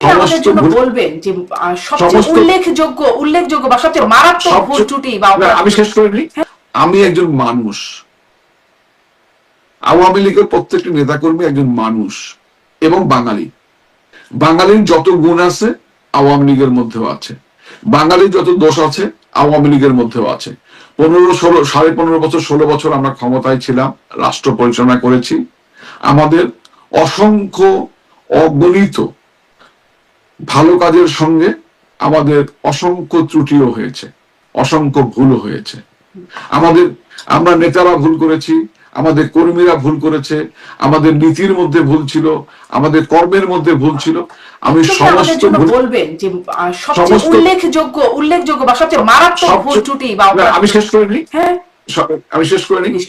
আমাদের জন্য বলবেন যে সবচেয়ে উল্লেখযোগ্য উল্লেখযোগ্য বা সবচেয়ে মারাত্মক ভুল ত্রুটি বা আমি শেষ করে নিই আমি একজন মানুষ। আওয়ামী লীগের প্রত্যেকটি নেতাকর্মী একজন মানুষ এবং বাঙালি। বাঙালির যত গুণ আছে আওয়ামী লীগের মধ্যেও আছে। বাঙালির যত দোষ আছে আওয়ামী লীগের মধ্যেও আছে। পনেরো ষোলো সাড়ে পনেরো বছর ষোলো বছর আমরা ক্ষমতায় ছিলাম রাষ্ট্র পরিচালনা করেছি। আমাদের অসংখ্য অগণিত ভালো কাজের সঙ্গে আমাদের অসংখ্য ত্রুটিও হয়েছে অসংখ্য ভুলও হয়েছে। আমাদের আমরা নেতারা ভুল করেছি আমাদের কর্মীরা ভুল করেছে আমাদের নীতির মধ্যে ভুল ছিল আমাদের কর্মের মধ্যে ভুল ছিল। আমি সমস্ত বলবেন যে সবচেয়ে সমস্ত- উল্লেখযোগ্য উল্লেখযোগ্য বা সবচেয়ে মারাত্মক ভুল ত্রুটি বা আমি শেষ করে নিই? হ্যাঁ। আমি শেষ করে নিই?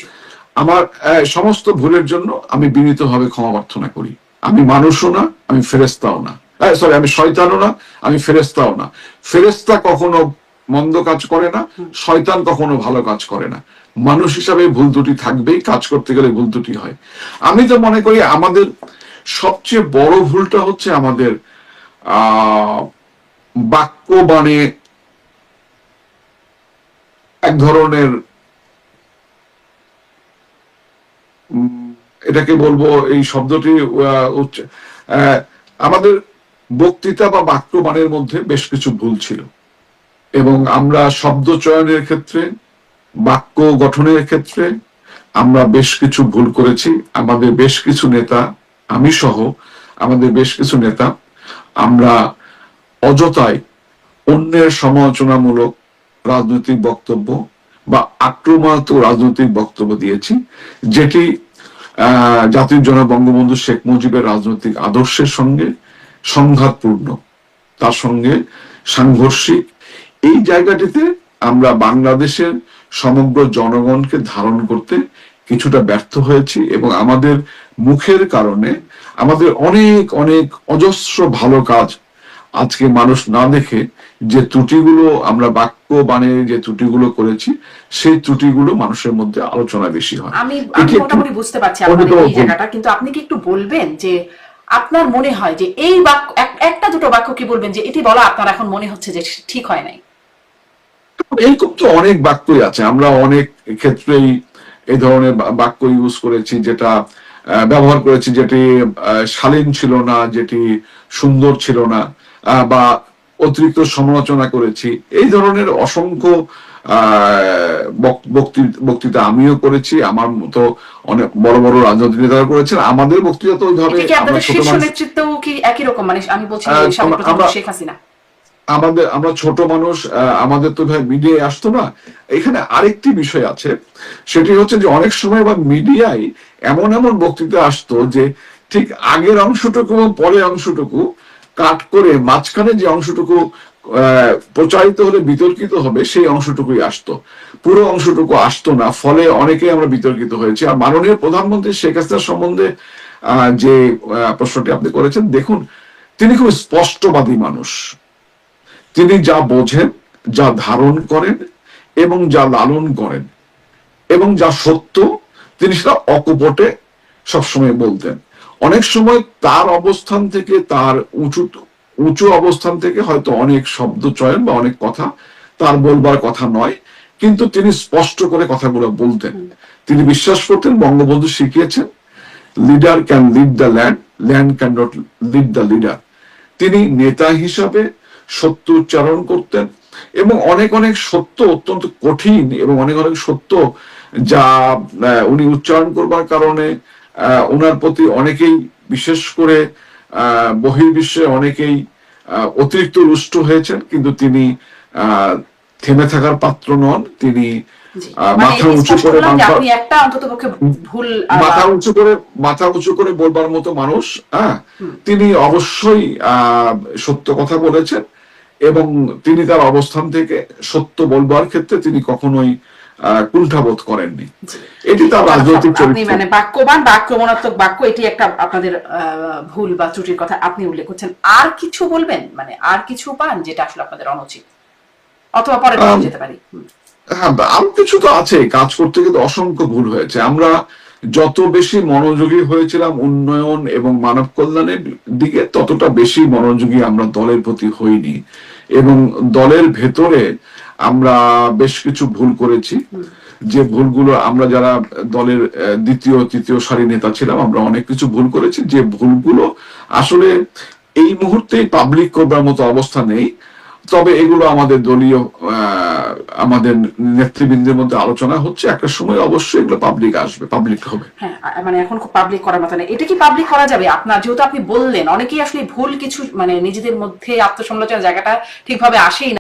আমার সমস্ত ভুলের জন্য আমি বিনীতভাবে ক্ষমা প্রার্থনা করি। আমি মানুষও না আমি ফেরেস্তাও না। সরি আমি শয়তানও না আমি ফেরেস্তাও না। ফেরেস্তা কখনো মন্দ কাজ করে না শয়তান কখনো ভালো কাজ করে না। মানুষ হিসাবে ভুল ত্রুটি থাকবেই কাজ করতে গেলে ভুল ত্রুটি হয়। আমি তো মনে করি আমাদের সবচেয়ে বড় ভুলটা হচ্ছে আমাদের আহ বাক্য বাণে এক ধরনের এটাকে বলব এই শব্দটি আমাদের বক্তৃতা বা বাক্য বাণের মধ্যে বেশ কিছু ভুল ছিল। এবং আমরা শব্দ চয়নের ক্ষেত্রে বাক্য গঠনের ক্ষেত্রে আমরা বেশ কিছু ভুল করেছি। আমাদের বেশ কিছু নেতা আমি সহ আমাদের বেশ কিছু নেতা আমরা অযথায় অন্যের সমালোচনামূলক রাজনৈতিক বক্তব্য বা আক্রমণাত্মক রাজনৈতিক বক্তব্য দিয়েছি যেটি আহ, জাতির জনক বঙ্গবন্ধু শেখ মুজিবের রাজনৈতিক আদর্শের সঙ্গে সংঘাতপূর্ণ। তার সঙ্গে সাংঘর্ষিক। এই জায়গাটিতে আমরা বাংলাদেশের সমগ্র জনগণকে ধারণ করতে কিছুটা ব্যর্থ হয়েছি এবং আমাদের মুখের কারণে আমাদের অনেক অনেক অজস্র ভালো কাজ আজকে মানুষ না দেখে যে ত্রুটিগুলো আমরা বাক্য বানে যে ত্রুটিগুলো করেছি সেই ত্রুটিগুলো মানুষের মধ্যে আলোচনা বেশি হয়। আমি মোটামুটি বুঝতে পারছি আপনার এই জায়গাটা কিন্তু আপনি কি একটু বলবেন যে আপনার মনে হয় যে এই বাক্য একটা দুটো বাক্য কি বলবেন যে এটি বলা আপনার এখন মনে হচ্ছে যে ঠিক হয় নাই? এইরকম তো অনেক বাক্যই আছে। আমরা অনেক ক্ষেত্রেই এই ধরনের বাক্য ইউজ করেছি যেটা ব্যবহার করেছি যেটি শালীন ছিল না, যেটি সুন্দর ছিল না বা অতিরিক্ত সমালোচনা করেছি। এই ধরনের অসংখ্য বক্তৃতা আমিও করেছি আমার মতো অনেক বড় বড় রাজনৈতিক নেতারা করেছেন। আমাদের বক্তৃতা তো ওইভাবে রকম? মানে আমাদের আমরা ছোট মানুষ আমাদের তো ভাই মিডিয়ায় আসতো না। এখানে আরেকটি বিষয় আছে সেটি হচ্ছে যে অনেক সময় বা মিডিয়ায় এমন এমন বক্তৃতা আসতো যে ঠিক আগের অংশটুকু এবং পরের অংশটুকু কাট করে মাঝখানে যে অংশটুকু প্রচারিত হলে বিতর্কিত হবে, সেই অংশটুকুই আসতো। পুরো অংশটুকু আসতো না, ফলে অনেকেই আমরা বিতর্কিত হয়েছি। আর মাননীয় প্রধানমন্ত্রী শেখ হাসিনা সম্বন্ধে যে প্রশ্নটি আপনি করেছেন, দেখুন, তিনি খুব স্পষ্টবাদী মানুষ। তিনি যা বোঝেন, যা ধারণ করেন এবং যা লালন করেন এবং যা সত্য, তিনি সেটা অকপটে সবসময় বলতেন। অনেক সময় তার অবস্থান থেকে তার উঁচু উঁচু অবস্থান থেকে হয়তো অনেক শব্দ চয়ন বা অনেক কথা তার বলবার কথা নয়, কিন্তু তিনি স্পষ্ট করে কথাগুলো বলতেন। তিনি বিশ্বাস করতেন বঙ্গবন্ধু শিখিয়েছেন leader can lead the land land can not lead the leader তিনি নেতা হিসাবে সত্য উচ্চারণ করতেন এবং অনেক অনেক সত্য অত্যন্ত কঠিন এবং অনেক অনেক সত্য যা উনি উচ্চারণ করবার কারণে ওনার প্রতি অনেকেই বিশেষ করে বহির্বিশ্বে অনেকেই অতিরিক্ত রুষ্ট হয়েছেন কিন্তু তিনি থেমে থাকার পাত্র নন। তিনি মানে মাথা উঁচু করে মাথা- উঁচু করে মাথা উঁচু করে বলবার মতো মানুষ হ্যাঁ? তিনি অবশ্যই আহ, সত্য কথা বলেছেন এবং তিনি তার অবস্থান থেকে সত্য বলবার ক্ষেত্রে তিনি কখনোই আহ, কুণ্ঠাবোধ করেননি। এটি তার রাজনৈতিক চরিত্র। মানে বাক্যবান বা আক্রমণাত্মক বাক্য এটি একটা আপনাদের ভুল বা ত্রুটির কথা আপনি উল্লেখ করছেন। আর কিছু বলবেন? মানে আর কিছু পান যেটা আসলে আপনাদের অনুচিত? অথবা পরে যেতে পারি। হ্যাঁ আরও কিছু তো আছে। কাজ করতে কিন্তু অসংখ্য ভুল হয়েছে। আমরা যত বেশি মনোযোগী হয়েছিলাম উন্নয়ন এবং মানব কল্যাণের দিকে ততটা বেশি মনোযোগী আমরা দলের প্রতি হইনি। এবং দলের ভেতরে আমরা বেশ কিছু ভুল করেছি। যে ভুলগুলো আমরা যারা দলের দ্বিতীয়, তৃতীয় সারি নেতা ছিলাম, আমরা অনেক কিছু ভুল করেছি। যে ভুলগুলো আসলে এই মুহূর্তে পাবলিক করবার মতো অবস্থা নেই। তবে এগুলো আমাদের দলীয় আমাদের নেতৃবৃন্দের মধ্যে আলোচনা হচ্ছে। একটা সময় অবশ্যই এগুলো পাবলিক আসবে পাবলিক হবে। হ্যাঁ মানে এখন পাবলিক করার মতো এটা কি পাবলিক করা যাবে? আপনার যেহেতু আপনি বললেন, অনেকেই আসলে ভুল কিছু মানে নিজেদের মধ্যে আত্মসমালোচনার জায়গাটা ঠিকভাবে আসেই না।